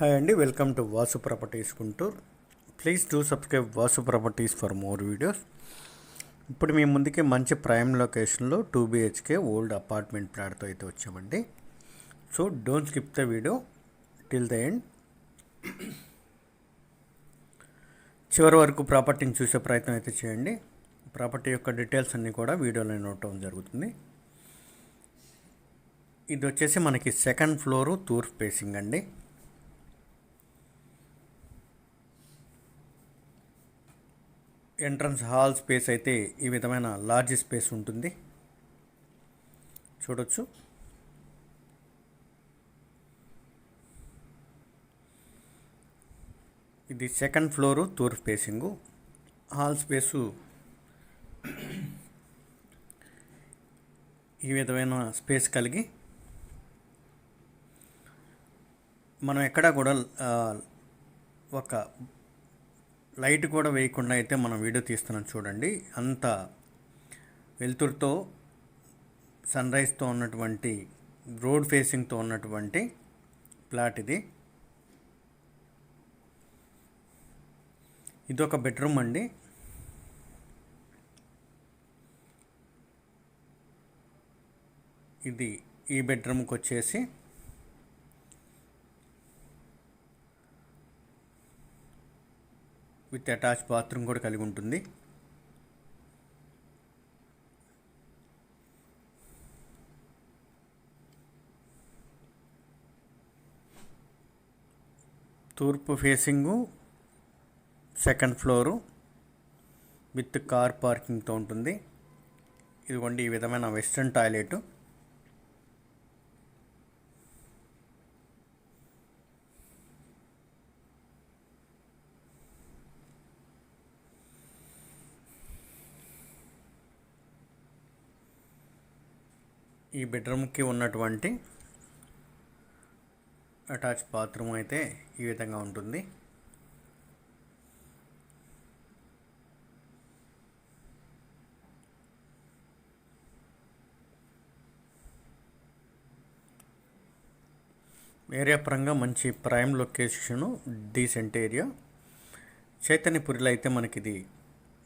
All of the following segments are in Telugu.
హాయ్ అండి welcome to Vasu properties Guntur. Please do subscribe Vasu properties for more videos. ఇప్పుడు మీ ముందుకి మంచి ప్రైమ్ లొకేషన్లో టూ బిహెచ్కే ఓల్డ్ అపార్ట్మెంట్ ప్లాట్తో అయితే వచ్చామండి. So don't skip the video. Till the end చివరి వరకు ప్రాపర్టీని చూసే ప్రయత్నం అయితే చేయండి. ప్రాపర్టీ యొక్క డీటెయిల్స్ అన్నీ కూడా వీడియోలో నోటం జరుగుతుంది. ఇది వచ్చేసి మనకి సెకండ్ ఫ్లోరు తూర్పు ఫేసింగ్ అండి. ఎంట్రన్స్ హాల్ స్పేస్ అయితే ఈ విధమైన లార్జ్ స్పేస్ ఉంటుంది. చూడొచ్చు. ఇది సెకండ్ ఫ్లోరు తూర్పు ఫేసింగు హాల్ స్పేసు ఈ విధమైన స్పేస్ కలిగి మనం ఎక్కడ కూడా ఒక లైట్ కూడా వేయకుండా అయితే మనం వీడియో తీస్తున్నాం చూడండి. అంత వెలుతురుతో సన్ రైజ్తో ఉన్నటువంటి రోడ్ ఫేసింగ్తో ఉన్నటువంటి ప్లాట్ ఇది. ఇది ఒక బెడ్రూమ్ అండి. ఇది ఈ బెడ్రూమ్కి వచ్చేసి విత్ అటాచ్ బాత్రూమ్ కూడా కలిగి ఉంటుంది. తూర్పు facing second floor with car పార్కింగ్తో ఉంటుంది. ఇదిగోండి ఈ విధమైన వెస్ట్రన్ టాయిలెట్. ఈ బెడ్రూమ్కి ఉన్నటువంటి అటాచ్ బాత్రూమ్ అయితే ఈ విధంగా ఉంటుంది. ఏరియా పరంగా మంచి ప్రైమ్ లొకేషను డీసెంట్ ఏరియా. చైతన్యపురిలో అయితే మనకి ఇది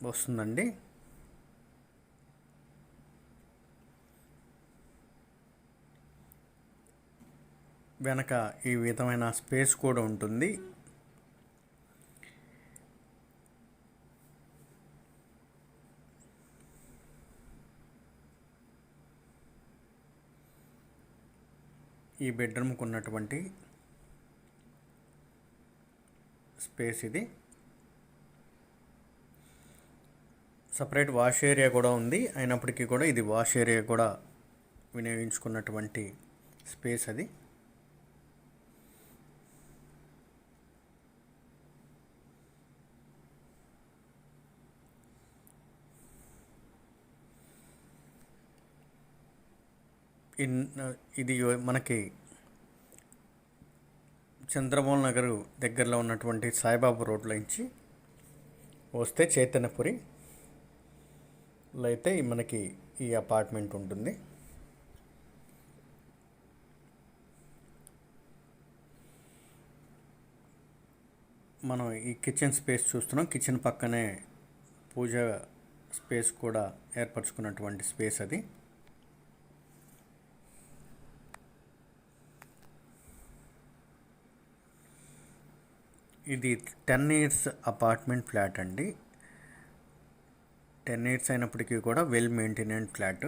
వస్తుందండి. వెనక ఈ విధమైన స్పేస్ కూడా ఉంటుంది. ఈ బెడ్రూమ్కి ఉన్నటువంటి స్పేస్ ఇది. సపరేట్ వాష్ ఏరియా కూడా ఉంది. అయినప్పటికీ కూడా ఇది వాష్ ఏరియా కూడా వినియోగించుకున్నటువంటి స్పేస్ అది. ఇది మనకి చంద్రబాబు నగర్ దగ్గరలో ఉన్నటువంటి సాయిబాబు రోడ్లో నుంచి వస్తే చైతన్యపురిలో అయితే మనకి ఈ అపార్ట్మెంట్ ఉంటుంది. మనం ఈ కిచెన్ స్పేస్ చూస్తున్నాం. కిచెన్ పక్కనే పూజ స్పేస్ కూడా ఏర్పరచుకున్నటువంటి స్పేస్ అది. ఇది టెన్ ఇయర్స్ అపార్ట్మెంట్ ఫ్లాట్ అండి. టెన్ ఇయర్స్ అయినప్పటికీ కూడా వెల్ మెయింటెనెంట్ ఫ్లాట్.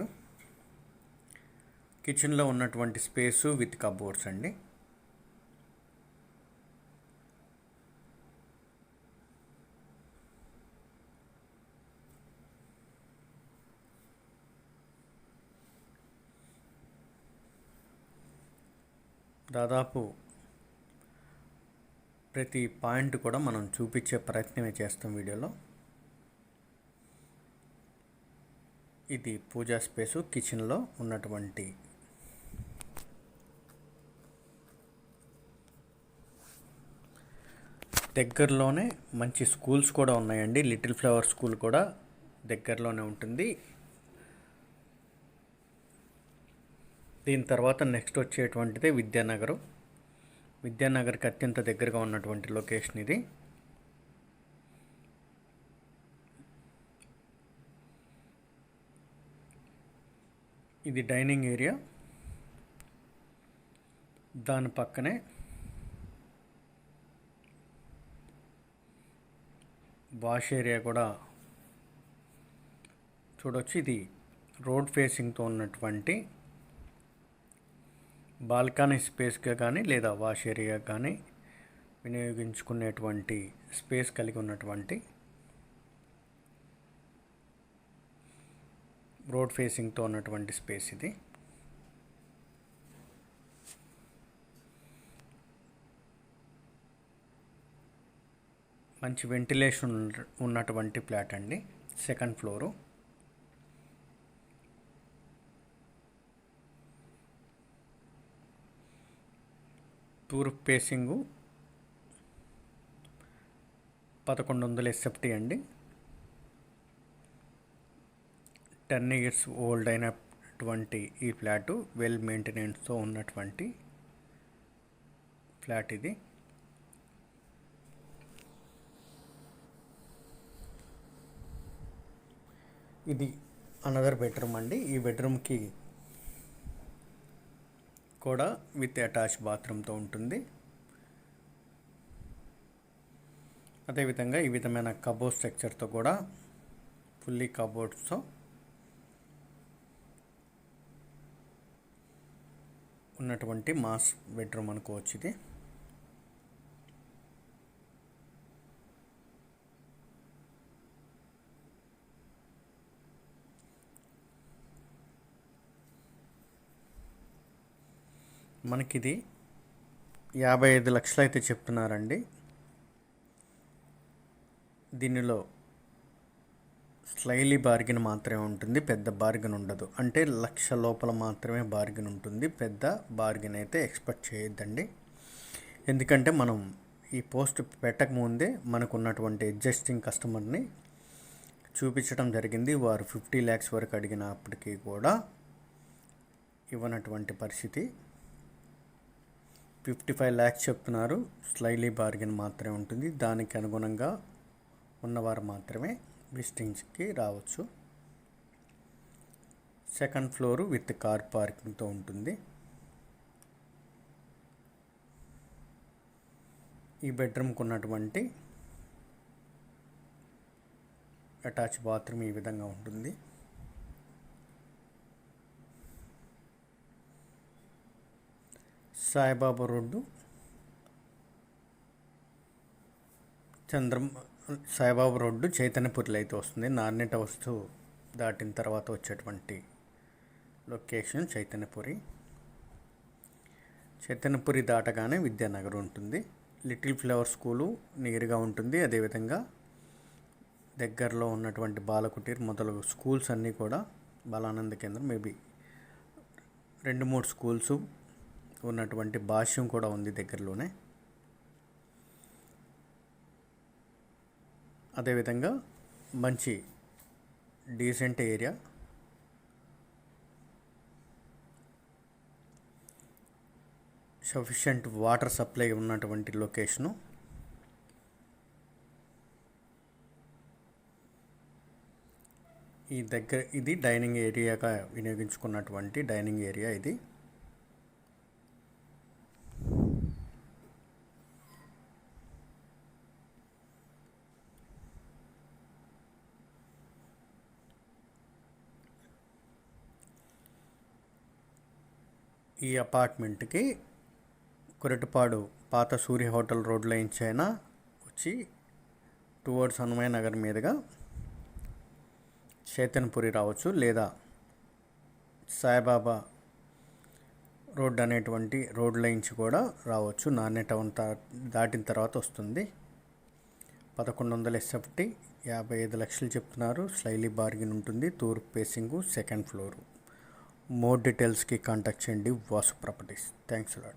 కిచెన్లో ఉన్నటువంటి స్పేసు విత్ కబోర్డ్స్ అండి. దాదాపు ప్రతి పాయింట్ కూడా మనం చూపించే ప్రయత్నమే చేస్తాం వీడియోలో. ఇది పూజా స్పేసు కిచెన్లో ఉన్నటువంటి దగ్గరలోనే మంచి స్కూల్స్ కూడా ఉన్నాయండి. లిటిల్ ఫ్లవర్ స్కూల్ కూడా దగ్గరలోనే ఉంటుంది. దీని తర్వాత నెక్స్ట్ వచ్చేటువంటిది విద్యానగరం. విద్యానగర్కి అత్యంత దగ్గరగా ఉన్నటువంటి లొకేషన్ ఇది. ఇది డైనింగ్ ఏరియా. దాని పక్కనే వాష్ ఏరియా కూడా చూడొచ్చు. ఇది రోడ్ ఫేసింగ్తో ఉన్నటువంటి బాల్కనీ స్పేస్గా కానీ లేదా వాష్ ఏరియా కానీ వినియోగించుకునేటువంటి స్పేస్ కలిగి ఉన్నటువంటి రోడ్ ఫేసింగ్తో ఉన్నటువంటి స్పేస్ ఇది. మంచి వెంటిలేషన్ ఉన్నటువంటి ఫ్లాట్ అండి సెకండ్ ఫ్లోరు. తూర్పు పేసింగు పదకొండు వందల ఎస్ఎఫ్టీ అండి. టెన్ ఇయర్స్ ఓల్డ్ అయినటువంటి ఈ ఫ్లాటు వెల్ మెయింటెనెన్స్తో ఉన్నటువంటి ఫ్లాట్ ఇది. ఇది అనదర్ బెడ్రూమ్ అండి. ఈ బెడ్రూమ్కి కూడా విత్ అటాచ్ బాత్రూమ్తో ఉంటుంది. అదేవిధంగా ఈ విధమైన కబోర్డ్ స్ట్రక్చర్తో కూడా ఫుల్లీ కబోర్డ్స్తో ఉన్నటువంటి మాస్ బెడ్రూమ్ అనుకోవచ్చు ఇది. మనకిది యాభై ఐదు లక్షలు అయితే చెప్తున్నారండి. దీనిలో స్లైలీ బార్గెన్ మాత్రమే ఉంటుంది పెద్ద బార్గెన్ ఉండదు. అంటే లక్ష లోపల మాత్రమే బార్గెన్ ఉంటుంది పెద్ద బార్గెన్ అయితే ఎక్స్పెక్ట్ చేయొద్దండి. ఎందుకంటే మనం ఈ పోస్ట్ పెట్టకముందే మనకున్నటువంటి ఉన్నటువంటి కస్టమర్ని చూపించడం జరిగింది. వారు ఫిఫ్టీ ల్యాక్స్ వరకు అడిగినప్పటికీ కూడా ఇవ్వనటువంటి పరిస్థితి. ఫిఫ్టీ ఫైవ్ ల్యాక్స్ చెప్తున్నారు. స్లైలీ బార్గెన్ మాత్రమే ఉంటుంది. దానికి అనుగుణంగా ఉన్నవారు మాత్రమే విజిటింగ్స్కి రావచ్చు. సెకండ్ ఫ్లోరు విత్ కార్ పార్కింగ్తో ఉంటుంది. ఈ బెడ్రూమ్కి ఉన్నటువంటి అటాచ్ బాత్రూమ్ ఈ విధంగా ఉంటుంది. సాయిబాబా రోడ్డు. చంద్రం సాయిబాబా రోడ్డు చైతన్యపురిలో అయితే వస్తుంది. నాణ్యత వస్తు దాటిన తర్వాత వచ్చేటువంటి లొకేషన్ చైతన్యపురి. చైతన్యపురి దాటగానే విద్యానగర్ ఉంటుంది. లిటిల్ ఫ్లవర్ స్కూలు నియర్గా ఉంటుంది. అదేవిధంగా దగ్గరలో ఉన్నటువంటి బాలకుటీర్ మొదలగు స్కూల్స్ అన్నీ కూడా బాలానంద కేంద్రం మేబీ రెండు మూడు స్కూల్స్ ఉన్నటువంటి భాష్యం కూడా ఉంది దగ్గరలోనే. అదేవిధంగా మంచి decent area. Sufficient water supply ఉన్నటువంటి లొకేషను. ఈ దగ్గర ఇది డైనింగ్ ఏరియాగా వినియోగించుకున్నటువంటి డైనింగ్ ఏరియా ఇది. ఈ అపార్ట్మెంట్కి కొరటిపాడు పాత సూర్య హోటల్ రోడ్లో అయినా వచ్చి టువర్డ్స్ హనుమాన్ నగర్ మీదుగా చైతన్యపురి రావచ్చు లేదా సాయిబాబా రోడ్ అనేటువంటి రోడ్ లైన్స్ కూడా రావచ్చు. నాణ్య టౌన్ దాటిన తర్వాత వస్తుంది. పదకొండు వందల ఎస్ఎఫ్టీ యాభై ఐదు లక్షలు చెప్తున్నారు. స్లైలీ బార్గిన్ ఉంటుంది. తూర్పు పేసింగు సెకండ్ ఫ్లోరు. మోర్ డీటెయిల్స్కి కాంటాక్ట్ చేయండి. వాసు ప్రాపర్టీస్. Thanks lord